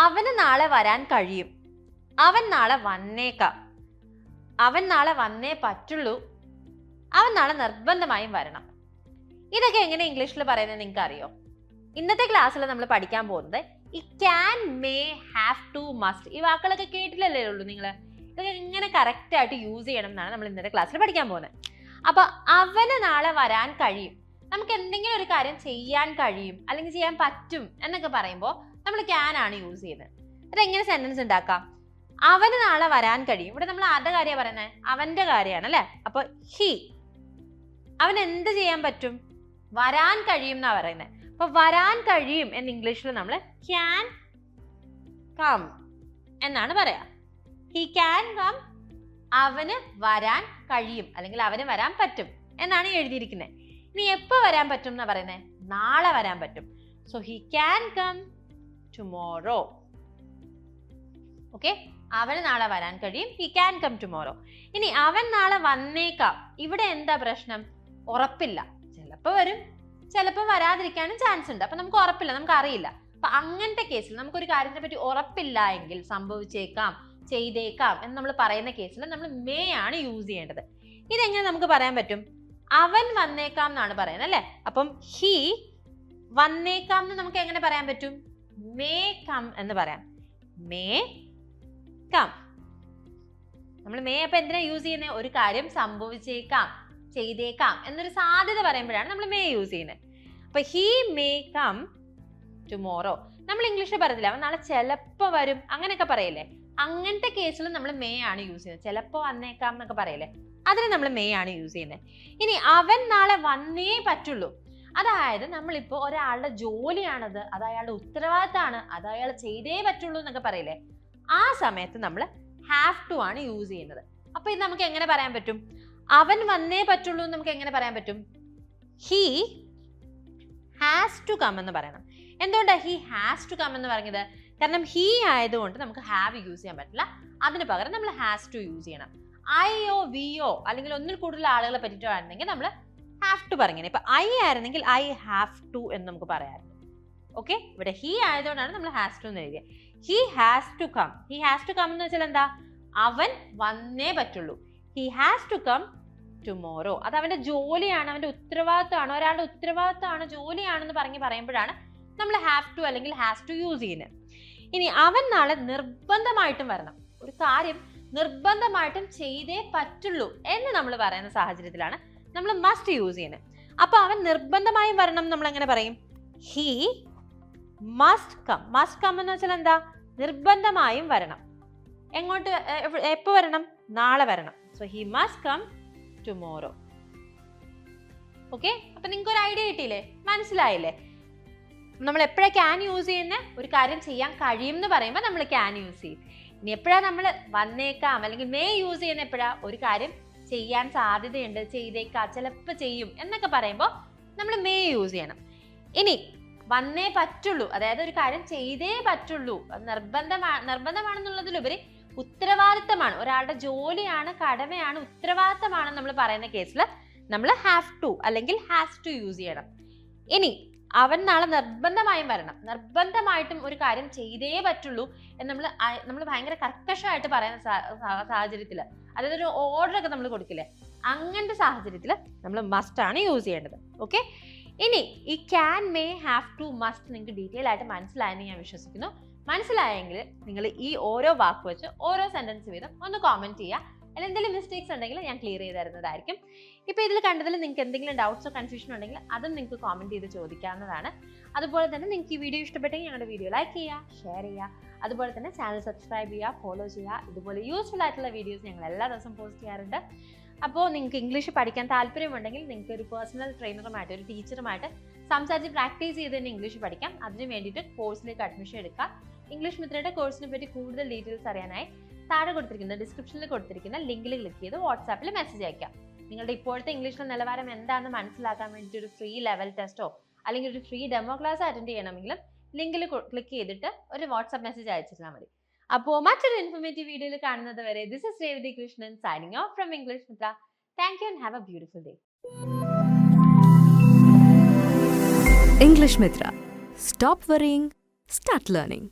അവന് നാളെ വരാൻ കഴിയും. അവൻ നാളെ വന്നേക്കാം. അവൻ നാളെ വന്നേ പറ്റുള്ളൂ. അവൻ നാളെ നിർബന്ധമായും വരണം. ഇതൊക്കെ എങ്ങനെ ഇംഗ്ലീഷിൽ പറയുന്നത് നിങ്ങൾക്ക് അറിയോ ഇന്നത്തെ ക്ലാസ്സിൽ നമ്മൾ പഠിക്കാൻ പോകുന്നത് ഈ can may have to must ഈ വാക്കുകളൊക്കെ കേട്ടില്ലല്ലേ ഉള്ളൂ നിങ്ങൾ ഇതൊക്കെ എങ്ങനെ കറക്റ്റ് ആയിട്ട് യൂസ് ചെയ്യണം എന്നാണ് നമ്മൾ ഇന്നത്തെ ക്ലാസ്സിൽ പഠിക്കാൻ പോകുന്നത്. അപ്പൊ അവന് നാളെ വരാൻ കഴിയും. നമുക്ക് എന്തെങ്കിലും ഒരു കാര്യം ചെയ്യാൻ കഴിയും അല്ലെങ്കിൽ ചെയ്യാൻ പറ്റും എന്നൊക്കെ പറയുമ്പോൾ നമ്മൾ ക്യാൻ ആണ് യൂസ് ചെയ്യുന്നത്. അതെങ്ങനെ സെന്റൻസ് ഉണ്ടാക്കാം? അവന് നാളെ വരാൻ കഴിയും. ഇവിടെ നമ്മൾ ആരുടെ കാര്യമാണ് പറയുന്നത്? അവന്റെ കാര്യമാണ് അല്ലെ? അപ്പൊ ഹി അവൻ എന്ത് ചെയ്യാൻ പറ്റും? വരാൻ കഴിയും എന്നാ പറയുന്നത്. അപ്പൊ വരാൻ കഴിയും എന്ന് ഇംഗ്ലീഷിൽ നമ്മൾ ക്യാൻ കം എന്നാണ് പറയാ ഹി ക്യാൻ കം അവന് വരാൻ കഴിയും അല്ലെങ്കിൽ അവന് വരാൻ പറ്റും എന്നാണ് എഴുതിയിരിക്കുന്നത്. ഇനി എപ്പോ വരാൻ പറ്റും എന്നാ പറയുന്നത് നാളെ വരാൻ പറ്റും. So he can come tomorrow okay അവന് നാളെ വരാൻ കഴിയും. ഹി ക്യാൻ കം ടുമോറോ ഇനി അവൻ നാളെ വന്നേക്കാം. ഇവിടെ എന്താ പ്രശ്നം? ഉറപ്പില്ല. ചിലപ്പോൾ വരും. ചിലപ്പോൾ വരാതിരിക്കാനും ചാൻസ് ഉണ്ട്. അപ്പൊ നമുക്ക് ഉറപ്പില്ല. നമുക്ക് അറിയില്ല. അപ്പൊ അങ്ങനത്തെ കേസിൽ നമുക്കൊരു കാര്യത്തെ പറ്റി ഉറപ്പില്ല എങ്കിൽ സംഭവിച്ചേക്കാം ചെയ്തേക്കാം എന്ന് നമ്മൾ പറയുന്ന കേസിൽ നമ്മൾ മേ ആണ് യൂസ് ചെയ്യേണ്ടത്. ഇതെങ്ങനെ നമുക്ക് പറയാൻ പറ്റും? അവൻ വന്നേക്കാം എന്നാണ് പറയുന്നത് അല്ലെ? അപ്പം ഹി വന്നേക്കാം എന്ന് നമുക്ക് എങ്ങനെ പറയാൻ പറ്റും? മേ കം എന്ന് പറയാം. മേ കം നമ്മൾ മേ അപ്പൊ എന്തിനാ യൂസ് ചെയ്യുന്നത് ഒരു കാര്യം സംഭവിച്ചേക്കാം ചെയ്തേക്കാം എന്നൊരു സാധ്യത പറയുമ്പോഴാണ് നമ്മൾ മേ യൂസ് ചെയ്യുന്നത്. അപ്പൊ ഹി മേ കം ടുമോറോ നമ്മൾ ഇംഗ്ലീഷിൽ പറയത്തില്ല അവൻ നാളെ ചിലപ്പോ വരും അങ്ങനെയൊക്കെ പറയില്ലേ? അങ്ങനത്തെ കേസിൽ നമ്മൾ മേ ആണ് യൂസ് ചെയ്യുന്നത്. ചിലപ്പോ വന്നേക്കാം എന്നൊക്കെ പറയില്ലേ? അതിന് നമ്മൾ മേ ആണ് യൂസ് ചെയ്യുന്നത് ഇനി അവൻ നാളെ വന്നേ പറ്റുള്ളൂ. അതായത് നമ്മളിപ്പോൾ ഒരാളുടെ ജോലിയാണത് അത് അയാളുടെ ഉത്തരവാദിത്തമാണ് അത് അയാൾ ചെയ്തേ പറ്റുള്ളൂ എന്നൊക്കെ പറയില്ലേ? ആ സമയത്ത് നമ്മൾ ഹാവ് ടു ആണ് യൂസ് ചെയ്യുന്നത്. അപ്പൊ ഇത് നമുക്ക് എങ്ങനെ പറയാൻ പറ്റും? അവൻ വന്നേ പറ്റുള്ളൂ എന്ന് നമുക്ക് എങ്ങനെ പറയാൻ പറ്റും? ഹി ഹാസ് ടു കം എന്ന് പറയണം. എന്തുകൊണ്ടാണ് ഹി ഹാസ് ടു കം എന്ന് പറഞ്ഞത്? കാരണം ഹി ആയതുകൊണ്ട് നമുക്ക് ഹാവ് യൂസ് ചെയ്യാൻ പറ്റില്ല. അതിന് പകരം നമ്മൾ ഹാസ് ടു യൂസ് ചെയ്യണം. ഐയോ വിയോ അല്ലെങ്കിൽ ഒന്നിൽ കൂടുതൽ ആളുകളെ പറ്റിയിട്ടാണെങ്കിൽ നമ്മൾ ഹാവ് ടു പറഞ്ഞത് ഇപ്പൊ ഐ ആയിരുന്നെങ്കിൽ ഐ ഹാവ് ടു എന്ന് നമുക്ക് പറയാമായിരുന്നു. ഓക്കെ ഇവിടെ ഹി ആയതുകൊണ്ടാണ് നമ്മൾ ഹാസ് ടു എന്ന് എഴുതിയത്. He has to come he has to come എന്ന് വെച്ചാൽ എന്താ? അവൻ വന്നേ പറ്റുള്ളൂ. He has to come tomorrow അത് അവന്റെ ജോലിയാണ് അവന്റെ ഉത്തരവാദിത്തമാണ് ഒരാളുടെ ഉത്തരവാദിത്തമാണ് ജോലിയാണെന്ന് പറഞ്ഞ് പറയുമ്പോഴാണ് നമ്മൾ ഹാവ് ടു അല്ലെങ്കിൽ ഹാസ് ടു യൂസ് ചെയ്യുന്നത്. ഇനി അവൻ നാളെ നിർബന്ധമായിട്ടും വരണം. ഒരു കാര്യം നിർബന്ധമായിട്ടും ചെയ്തേ പറ്റുള്ളൂ എന്ന് നമ്മൾ പറയുന്ന സാഹചര്യത്തിലാണ് നമ്മൾ മസ്റ്റ് യൂസ് ചെയ്യുന്നത് അപ്പൊ അവൻ നിർബന്ധമായും വരണം നമ്മൾ എങ്ങനെ പറയും? He must come must come എന്ന് വെച്ചാൽ എന്താ? നിർബന്ധമായും വരണം. എങ്ങോട്ട് എപ്പോൾ വരണം? നാളെ വരണം. So he must come tomorrow okay അപ്പൊ നിങ്ങൾക്ക് ഒരു ഐഡിയ കിട്ടിയില്ലേ? മനസ്സിലായില്ലേ? നമ്മൾ എപ്പോഴാണ് ക്യാൻ യൂസ് ചെയ്യുന്ന? ഒരു കാര്യം ചെയ്യാൻ കഴിയും എന്ന് പറയുമ്പോൾ നമ്മൾ ക്യാൻ യൂസ് ചെയ്യും. ഇനി എപ്പോഴാ നമ്മൾ വന്നേക്കാം? അല്ലെങ്കിൽ മേ യൂസ് ചെയ്യുന്ന എപ്പോഴാ? ഒരു കാര്യം ചെയ്യാൻ സാധ്യതയുണ്ട് ചെയ്തേക്കാം ചിലപ്പോൾ ചെയ്യും എന്നൊക്കെ പറയുമ്പോൾ നമ്മൾ മേ യൂസ് ചെയ്യണം. ഇനി വന്നേ പറ്റുള്ളൂ. അതായത് ഒരു കാര്യം ചെയ്തേ പറ്റുള്ളൂ. നിർബന്ധമാണ് നിർബന്ധമാണെന്നുള്ളതിലുപരി ഉത്തരവാദിത്തമാണ്. ഒരാളുടെ ജോലിയാണ് കടമയാണ് ഉത്തരവാദിത്തമാണ് നമ്മൾ പറയുന്ന കേസിൽ നമ്മൾ ഹാവ് ടു അല്ലെങ്കിൽ ഹാസ് ടു യൂസ് ചെയ്യണം. ഇനി അവൻ നാളെ നിർബന്ധമായും വരണം. നിർബന്ധമായിട്ടും ഒരു കാര്യം ചെയ്തേ പറ്റുള്ളൂ എന്ന് നമ്മൾ നമ്മൾ ഭയങ്കര കർക്കശമായിട്ട് പറയുന്ന സാഹചര്യത്തിൽ അതായത് ഒരു ഓർഡർ ഒക്കെ നമ്മൾ കൊടുക്കില്ലേ? അങ്ങനത്തെ സാഹചര്യത്തിൽ നമ്മൾ മസ്റ്റ് ആണ് യൂസ് ചെയ്യേണ്ടത്. ഓക്കെ ഇനി ഈ can may have to must നിങ്ങൾക്ക് ഡീറ്റെയിൽ ആയിട്ട് മനസ്സിലായെന്ന് ഞാൻ വിശ്വസിക്കുന്നു. മനസ്സിലായെങ്കിൽ നിങ്ങൾ ഈ ഓരോ വാക്ക് വെച്ച് ഓരോ സെന്റൻസ് വീതം ഒന്ന് കോമെന്റ് ചെയ്യുക. അതിൽ എന്തെങ്കിലും മിസ്റ്റേക്സ് ഉണ്ടെങ്കിൽ ഞാൻ ക്ലിയർ ചെയ്ത് തരുന്നതായിരിക്കും. ഇപ്പോൾ ഇതിൽ കണ്ടതിൽ നിങ്ങൾക്ക് എന്തെങ്കിലും ഡൗട്ട്സോ കൺഫ്യൂഷനോ ഉണ്ടെങ്കിൽ അതും നിങ്ങൾക്ക് കോമന്റ് ചെയ്ത് ചോദിക്കാവുന്നതാണ്. അതുപോലെ തന്നെ നിങ്ങൾക്ക് ഈ വീഡിയോ ഇഷ്ടപ്പെട്ടെങ്കിൽ ഞങ്ങളുടെ വീഡിയോ ലൈക്ക് ചെയ്യുക ഷെയർ ചെയ്യുക. അതുപോലെ തന്നെ ചാനൽ സബ്സ്ക്രൈബ് ചെയ്യുക ഫോളോ ചെയ്യുക. ഇതുപോലെ യൂസ്ഫുൾ ആയിട്ടുള്ള വീഡിയോസ് ഞങ്ങൾ എല്ലാ ദിവസവും പോസ്റ്റ് ചെയ്യാറുണ്ട്. അപ്പോൾ നിങ്ങൾക്ക് ഇംഗ്ലീഷ് പഠിക്കാൻ താല്പര്യമുണ്ടെങ്കിൽ നിങ്ങൾക്ക് ഒരു പേഴ്സണൽ ട്രെയിനറുമായിട്ട് ഒരു ടീച്ചറുമായിട്ട് സംസാരിച്ച് പ്രാക്ടീസ് ചെയ്ത് തന്നെ ഇംഗ്ലീഷ് പഠിക്കാം. അതിന് വേണ്ടിയിട്ട് കോഴ്സിലേക്ക് അഡ്മിഷൻ എടുക്കുക ഇംഗ്ലീഷ് മിത്രയുടെ കോഴ്സിനെ പറ്റി കൂടുതൽ ഡീറ്റെയിൽസ് അറിയാനായി താഴെ കൊടുത്തിരിക്കുന്ന ഡിസ്ക്രിപ്ഷനിൽ കൊടുത്തിരിക്കുന്ന ലിങ്കിൽ ക്ലിക്ക് ചെയ്ത് വാട്സാപ്പിൽ മെസ്സേജ് അയക്കാം നിങ്ങളുടെ ഇപ്പോഴത്തെ ഇംഗ്ലീഷിലെ നിലവാരം എന്താണെന്ന് മനസ്സിലാക്കാൻ വേണ്ടി ഒരു ഫ്രീ ലെവൽ ടെസ്റ്റോ അല്ലെങ്കിൽ ഒരു ഫ്രീ ഡെമോ ക്ലാസ് അറ്റൻഡ് ചെയ്യണമെങ്കിലും ലിങ്കിൽ ക്ലിക്ക് ചെയ്തിട്ട് ഒരു വാട്സാപ്പ് മെസ്സേജ് അയച്ചിരുന്നാൽ മതി അപ്പോൾ മറ്റൊരു ഇൻഫോർമേറ്റീവ് വീഡിയോയിൽ കാണുന്നത് വരെ this is Revathi Krishnan signing off from English Mitra thank you and have a beautiful day English Mitra. Stop worrying, start learning.